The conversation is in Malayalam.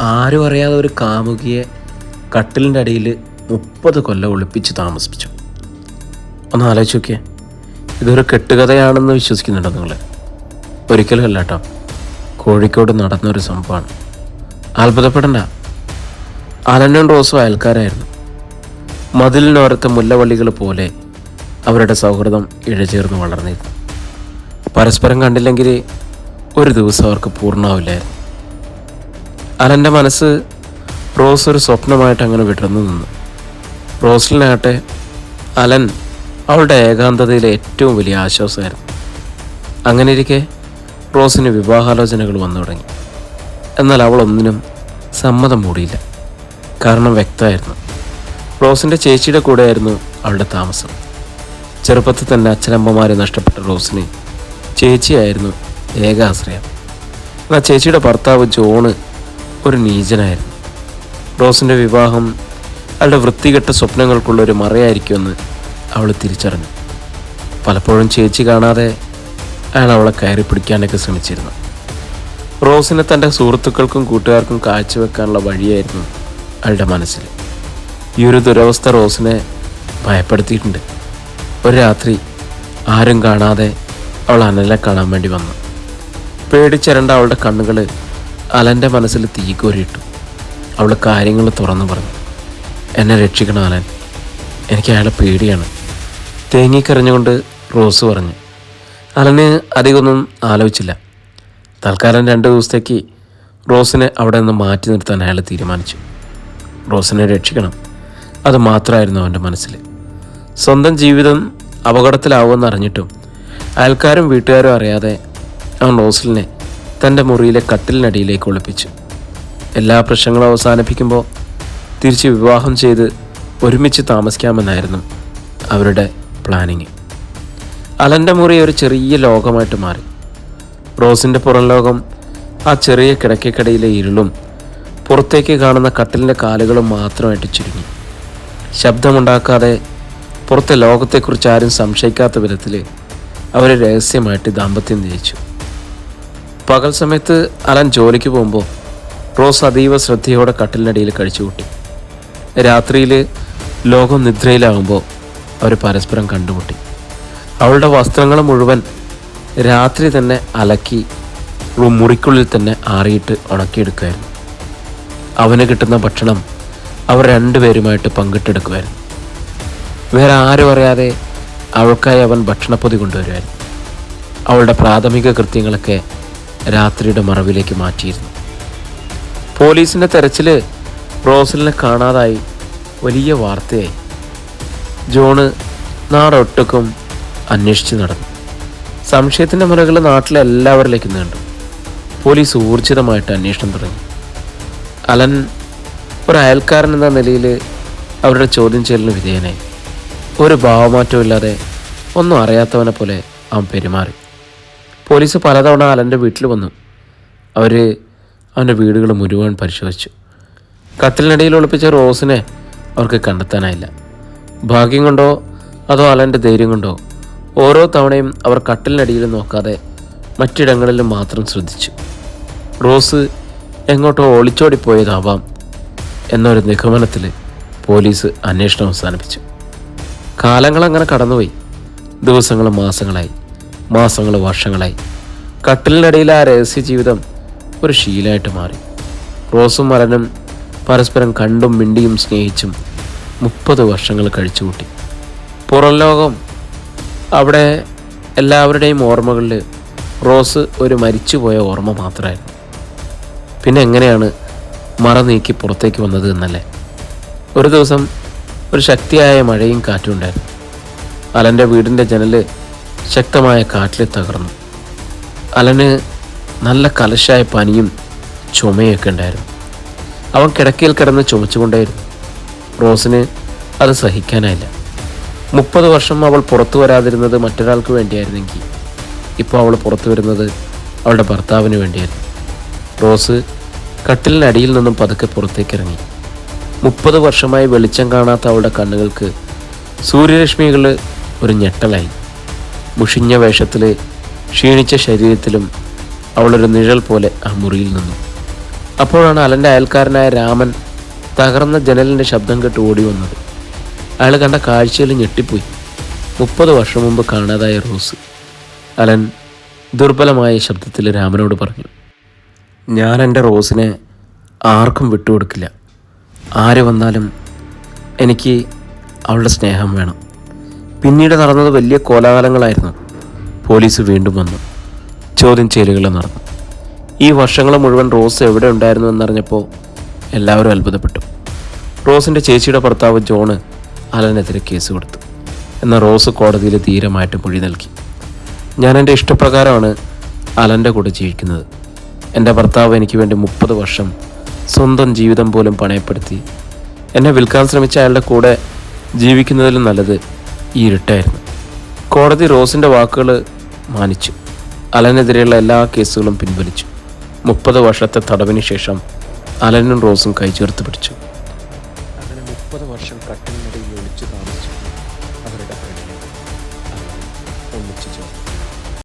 ആരും അറിയാതെ ഒരു കാമുകിയെ കട്ടിലിന്റെ അടിയിൽ മുപ്പത് കൊല്ലം ഒളിപ്പിച്ച് താമസിപ്പിച്ചു. ഒന്ന് ആലോചിച്ച് നോക്കിയേ. ഇതൊരു കെട്ടുകഥയാണെന്ന് വിശ്വസിക്കുന്നുണ്ടോ നിങ്ങൾ ഒരിക്കലും അല്ല കേട്ടോ. കോഴിക്കോട് നടന്നൊരു സംഭവമാണ്. അത്ഭുതപ്പെടണ്ട. അലനും റോസും അയൽക്കാരായിരുന്നു. മതിലിനോരത്തെ മുല്ലവള്ളികൾ പോലെ അവരുടെ സൗഹൃദം ഇഴചേർന്ന് വളർന്നിരുന്നു. പരസ്പരം കണ്ടില്ലെങ്കിൽ ഒരു ദിവസം അവർക്ക് പൂർണമാവില്ലായിരുന്നു. അലന്റെ മനസ്സ് റോസ് ഒരു സ്വപ്നമായിട്ട് അങ്ങനെ വിടർന്നു നിന്നു. റോസിലിനാട്ടെ അലൻ അവളുടെ ഏകാന്തതയിൽ ഏറ്റവും വലിയ ആശ്വാസമായിരുന്നു. അങ്ങനെ ഇരിക്കെ റോസിന് വിവാഹാലോചനകൾ വന്നു തുടങ്ങി. എന്നാൽ അവൾ ഒന്നിനും സമ്മതം മൂടിയില്ല. കാരണം വ്യക്തമായിരുന്നു. റോസിന്റെ ചേച്ചിയുടെ കൂടെയായിരുന്നു അവളുടെ താമസം. ചെറുപ്പത്തിൽ തന്നെ അച്ഛനമ്മമാരെ നഷ്ടപ്പെട്ട റോസിന് ചേച്ചിയായിരുന്നു ഏക ആശ്രയം എന്നാൽ ചേച്ചിയുടെ ഭർത്താവ് ജോണ് ഒരു നീചനായിരുന്നു. റോസിന്റെ വിവാഹം അവളുടെ വൃത്തികെട്ട സ്വപ്നങ്ങൾക്കുള്ള ഒരു മറയായിരിക്കുമെന്ന് അവൾ തിരിച്ചറിഞ്ഞു. പലപ്പോഴും ചേച്ചി കാണാതെ അയാൾ അവളെ കയറി പിടിക്കാനൊക്കെ ശ്രമിച്ചിരുന്നു. റോസിനെ തന്റെ സുഹൃത്തുക്കൾക്കും കൂട്ടുകാർക്കും കാഴ്ചവെക്കാനുള്ള വഴിയായിരുന്നു അയാളുടെ മനസ്സിൽ. ഈ ഒരു ദുരവസ്ഥ റോസിനെ ഭയപ്പെടുത്തിയിട്ടുണ്ട്. ഒരു രാത്രി ആരും കാണാതെ അവൾ അനലെ കാണാൻ വേണ്ടി വന്നു. പേടിച്ചരണ്ട അവളുടെ കണ്ണുകൾ അലന്റെ മനസ്സിൽ തീക്കോരിയിട്ടു അവൾ കാര്യങ്ങൾ തുറന്നു പറഞ്ഞു. എന്നെ രക്ഷിക്കണം അലൻ. എനിക്ക് അയാളെ പേടിയാണ്. തേങ്ങിക്കരഞ്ഞുകൊണ്ട് റോസ് പറഞ്ഞു. അലന് അധികമൊന്നും ആലോചിച്ചില്ല. തൽക്കാലം രണ്ട് ദിവസത്തേക്ക് റോസിനെ അവിടെ നിന്ന് മാറ്റി നിർത്താൻ അയാൾ തീരുമാനിച്ചു. റോസിനെ രക്ഷിക്കണം. അത് മാത്രമായിരുന്നു അവന്റെ മനസ്സിൽ. സ്വന്തം ജീവിതം അപകടത്തിലാവുമെന്ന് അറിഞ്ഞിട്ടും അയൽക്കാരും വീട്ടുകാരും അറിയാതെ അവൻ റോസലിനെ തന്റെ മുറിയിലെ കട്ടിലിനടിയിലേക്ക് ഒളിപ്പിച്ചു. എല്ലാ പ്രശ്നങ്ങളും അവസാനിപ്പിക്കുമ്പോൾ തിരിച്ച് വിവാഹം ചെയ്ത് ഒരുമിച്ച് താമസിക്കാമെന്നായിരുന്നു അവരുടെ പ്ലാനിങ്. അലന്റെ മുറി ഒരു ചെറിയ ലോകമായിട്ട് മാറി. റോസിന്റെ പുറം ലോകം ആ ചെറിയ കിടക്കക്കടയിലെ ഇരുളും പുറത്തേക്ക് കാണുന്ന കട്ടിലിന്റെ കാലുകളും മാത്രമായിട്ട് ചുരുങ്ങി. ശബ്ദമുണ്ടാക്കാതെ പുറത്തെ ലോകത്തെക്കുറിച്ച് ആരും സംശയിക്കാത്ത വിധത്തിൽ അവർ രഹസ്യമായിട്ട് ദാമ്പത്യം നയിച്ചു പകൽ സമയത്ത് അലൻ ജോലിക്ക് പോകുമ്പോൾ റോസ് അതീവ ശ്രദ്ധയോടെ കട്ടിലിനടിയിൽ കഴിച്ചുകൂട്ടി രാത്രിയിൽ ലോകം നിദ്രയിലാകുമ്പോൾ അവർ പരസ്പരം കണ്ടുമുട്ടി. അവളുടെ വസ്ത്രങ്ങൾ മുഴുവൻ രാത്രി തന്നെ അലക്കി മുറിക്കുള്ളിൽ തന്നെ ആറിയിട്ട് ഉണക്കിയെടുക്കുമായിരുന്നു അവന് കിട്ടുന്ന ഭക്ഷണം അവർ രണ്ടുപേരുമായിട്ട് പങ്കിട്ടെടുക്കുമായിരുന്നു വേറെ ആരും അറിയാതെ അവൾക്കായി അവൻ ഭക്ഷണപ്പൊതി കൊണ്ടുവരുമായിരുന്നു അവളുടെ പ്രാഥമിക കൃത്യങ്ങളൊക്കെ രാത്രിയുടെ മറവിലേക്ക് മാറ്റിയിരുന്നു. പോലീസിന്റെ തെരച്ചിൽ റോസലിനെ കാണാതായി വലിയ വാർത്തയായി. ജോണ് നാടൊട്ടുക്കും അന്വേഷിച്ച് നടന്നു. സംശയത്തിന്റെ മുറകൾ നാട്ടിലെ എല്ലാവരിലേക്കും നീണ്ടു. പോലീസ് ഊർജിതമായിട്ട് അന്വേഷണം തുടങ്ങി. അലൻ ഒരു അയൽക്കാരൻ എന്ന നിലയിൽ അവരുടെ ചോദ്യം ചെയ്യലിന് വിധേയനായി. ഒരു ഭാവമാറ്റവും ഇല്ലാതെ ഒന്നും അറിയാത്തവനെ പോലെ അവൻ പെരുമാറി. പോലീസ് പലതവണ അലന്റെ വീട്ടിൽ വന്നു. അവർ അവന്റെ വീടുകൾ മുഴുവൻ പരിശോധിച്ചു. കട്ടിലിനിടയിൽ ഒളിപ്പിച്ച റോസിനെ അവർക്ക് കണ്ടെത്താനായില്ല. ഭാഗ്യം കൊണ്ടോ അതോ അലന്റെ ധൈര്യം കൊണ്ടോ ഓരോ തവണയും അവർ കട്ടിലിനടിയിൽ നോക്കാതെ മറ്റിടങ്ങളിലും മാത്രം ശ്രദ്ധിച്ചു. റോസ് എങ്ങോട്ടോ ഒളിച്ചോടിപ്പോയതാവാം എന്നൊരു നിഗമനത്തിൽ പോലീസ് അന്വേഷണം അവസാനിപ്പിച്ചു. കാലങ്ങൾ അങ്ങനെ കടന്നുപോയി. ദിവസങ്ങളും മാസങ്ങളായി. മാസങ്ങൾ വർഷങ്ങളായി. കട്ടിലിനിടയിൽ ആ രഹസ്യ ജീവിതം ഒരു ശീലമായിട്ട് മാറി. റോസും മരനും പരസ്പരം കണ്ടും മിണ്ടിയും സ്നേഹിച്ചും മുപ്പത് വർഷങ്ങൾ കഴിച്ചുകൂട്ടി. പുറം ലോകം അവിടെ എല്ലാവരുടെയും ഓർമ്മകളിൽ റോസ് ഒരു മരിച്ചുപോയ ഓർമ്മ മാത്രമായിരുന്നു. പിന്നെ എങ്ങനെയാണ് മറ നീക്കി പുറത്തേക്ക് വന്നത് എന്നല്ലേ? ഒരു ദിവസം ഒരു ശക്തിയായ മഴയും കാറ്റും ഉണ്ടായിരുന്നു. അലന്റെ വീടിന്റെ ജനൽ ശക്തമായ കാറ്റിൽ തകർന്നു. അലന് നല്ല കലശായ പനിയും ചുമയൊക്കെ ഉണ്ടായിരുന്നു. അവൻ കിടക്കയിൽ കിടന്ന് ചുമച്ചുകൊണ്ടേയിരുന്നു. റോസിന് അത് സഹിക്കാനായില്ല. മുപ്പത് വർഷം അവൾ പുറത്തു വരാതിരുന്നത് മറ്റൊരാൾക്ക് വേണ്ടിയായിരുന്നെങ്കിൽ ഇപ്പോൾ അവൾ പുറത്തു വരുന്നത് അവളുടെ ഭർത്താവിന് വേണ്ടിയായിരുന്നു. റോസ് കട്ടിലിനടിയിൽ നിന്നും പതുക്കെ പുറത്തേക്ക് ഇറങ്ങി മുപ്പത് വർഷമായി വെളിച്ചം കാണാത്ത അവളുടെ കണ്ണുകൾക്ക് സൂര്യരശ്മികൾ ഒരു ഞെട്ടലായി. മുഷിഞ്ഞ വേഷത്തിൽ ക്ഷീണിച്ച ശരീരത്തിലും അവളൊരു നിഴൽ പോലെ ആ മുറിയിൽ നിന്നു. അപ്പോഴാണ് അലന്റെ അയൽക്കാരനായ രാമൻ തകർന്ന ജനലിന്റെ ശബ്ദം കേട്ട് ഓടി വന്നത്. അയാൾ കണ്ട കാഴ്ചയിൽ ഞെട്ടിപ്പോയി. മുപ്പത് വർഷം മുമ്പ് കാണാതായ റോസ്. അലൻ ദുർബലമായ ശബ്ദത്തിൽ രാമനോട് പറഞ്ഞു ഞാൻ എന്റെ റോസിനെ ആർക്കും വിട്ടുകൊടുക്കില്ല. ആര് വന്നാലും എനിക്ക് അവളുടെ സ്നേഹം വേണം. പിന്നീട് നടന്നത് വലിയ കോലാഹലങ്ങളായിരുന്നു. പോലീസ് വീണ്ടും വന്നു. ചോദ്യം ചെയ്യലുകൾ നടന്നു. ഈ വർഷങ്ങൾ മുഴുവൻ റോസ് എവിടെ ഉണ്ടായിരുന്നു എന്നറിഞ്ഞപ്പോൾ എല്ലാവരും അത്ഭുതപ്പെട്ടു. റോസിന്റെ ചേച്ചിയുടെ ഭർത്താവ് ജോണ് അലനെതിരെ കേസ് കൊടുത്തു. എന്നാൽ റോസ് കോടതിയിൽ ധീരമായിട്ട് മൊഴി നൽകി. ഞാൻ എന്റെ ഇഷ്ടപ്രകാരമാണ് അലന്റെ കൂടെ ജീവിക്കുന്നത്. എന്റെ ഭർത്താവ് എനിക്ക് വേണ്ടി മുപ്പത് വർഷം സ്വന്തം ജീവിതം പോലും പണയപ്പെടുത്തി. എന്നെ വിൽക്കാൻ ശ്രമിച്ച അയാളുടെ കൂടെ ജീവിക്കുന്നതിലും നല്ലത് ഈ ഇരുട്ടായിരുന്നു. കോടതി റോസിന്റെ വാക്കുകൾ മാനിച്ചു. അലനെതിരെയുള്ള എല്ലാ കേസുകളും പിൻവലിച്ചു. മുപ്പത് വർഷത്തെ തടവിന് ശേഷം അലനും റോസും കൈചേർത്ത് പിടിച്ചു. അങ്ങനെ മുപ്പത് വർഷം കട്ടിലിനിടയിൽ